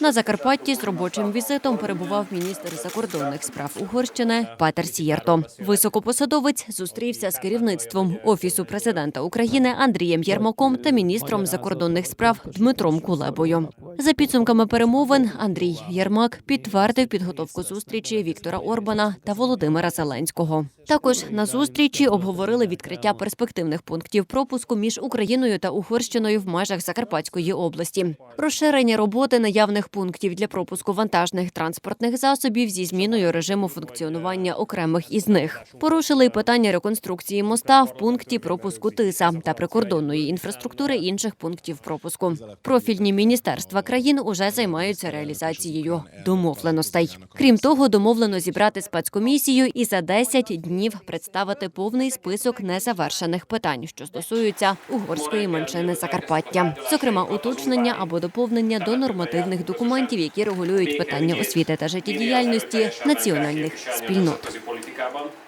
На Закарпатті з робочим візитом перебував міністр закордонних справ Угорщини Петер Сієрто. Високопосадовець зустрівся з керівництвом офісу президента України Андрієм Єрмаком та міністром закордонних справ Дмитром Кулебою. За підсумками перемовин Андрій Єрмак підтвердив підготовку зустрічі Віктора Орбана та Володимира Зеленського. Також на зустрічі обговорили відкриття перспективних пунктів пропуску між Україною та Угорщиною в межах Закарпатської області, розширення роботи наявних пунктів для пропуску вантажних транспортних засобів зі зміною режиму функціонування окремих із них. Порушили й питання реконструкції моста в пункті пропуску Тиса та прикордонної інфраструктури інших пунктів пропуску. Профільні міністерства країн уже займаються реалізацією домовленостей. Крім того, домовлено зібрати спецкомісію і за 10 днів представити повний список незавершених питань, що стосуються угорської меншини Закарпаття, зокрема уточнення або доповнення до нормативних документів, які регулюють питання освіти та життєдіяльності національних спільнот.